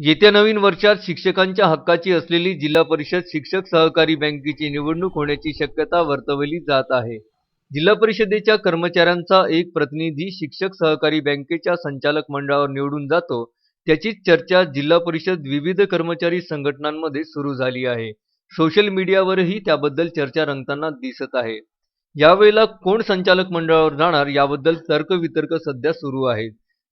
येत्या नवीन वर्षात शिक्षकांच्या हक्काची असलेली जिल्हा परिषद शिक्षक सहकारी बँकेची निवडणूक होण्याची शक्यता वर्तवली जात आहे. जिल्हा परिषदेच्या कर्मचाऱ्यांचा एक प्रतिनिधी शिक्षक सहकारी बँकेच्या संचालक मंडळावर निवडून जातो. त्याचीच चर्चा जिल्हा परिषद विविध कर्मचारी संघटनांमध्ये सुरू झाली आहे. सोशल मीडियावरही त्याबद्दल चर्चा रंगताना दिसत आहे. यावेळेला कोण संचालक मंडळावर जाणार याबद्दल तर्कवितर्क सध्या सुरू आहे.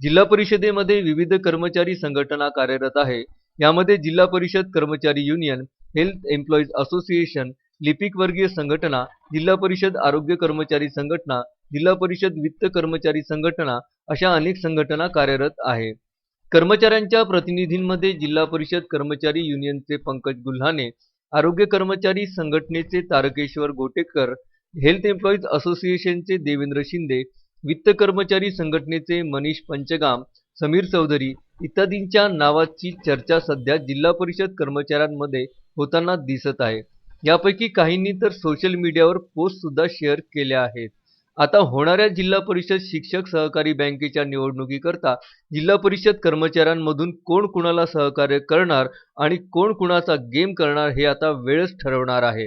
जिल्हा परिषदेमध्ये विविध कर्मचारी संघटना कार्यरत आहे. यामध्ये जिल्हा परिषद कर्मचारी युनियन हेल्थ एम्प्लॉईज असोसिएशन लिपिक वर्गीय संघटना जिल्हा परिषद आरोग्य कर्मचारी संघटना जिल्हा परिषद वित्त कर्मचारी संघटना अशा अनेक संघटना कार्यरत आहे. कर्मचाऱ्यांच्या प्रतिनिधींमध्ये जिल्हा परिषद कर्मचारी युनियनचे पंकज गुल्हाने आरोग्य कर्मचारी संघटनेचे तारकेश्वर गोटेकर हेल्थ एम्प्लॉईज असोसिएशनचे देवेंद्र शिंदे वित्त कर्मचारी संघटनेचे मनीष पंचगाम समीर चौधरी इत्यादींच्या नावाची चर्चा सध्या जिल्हा परिषद कर्मचाऱ्यांमध्ये होताना दिसत आहे. यापैकी काहींनी तर सोशल मीडियावर पोस्ट सुद्धा शेअर केल्या आहेत. आता होणाऱ्या जिल्हा परिषद शिक्षक सहकारी बँकेच्या निवडणुकीकरता जिल्हा परिषद कर्मचाऱ्यांमधून कोण कुणाला सहकार्य करणार आणि कोण कुणाचा गेम करणार हे आता वेळच ठरवणार आहे.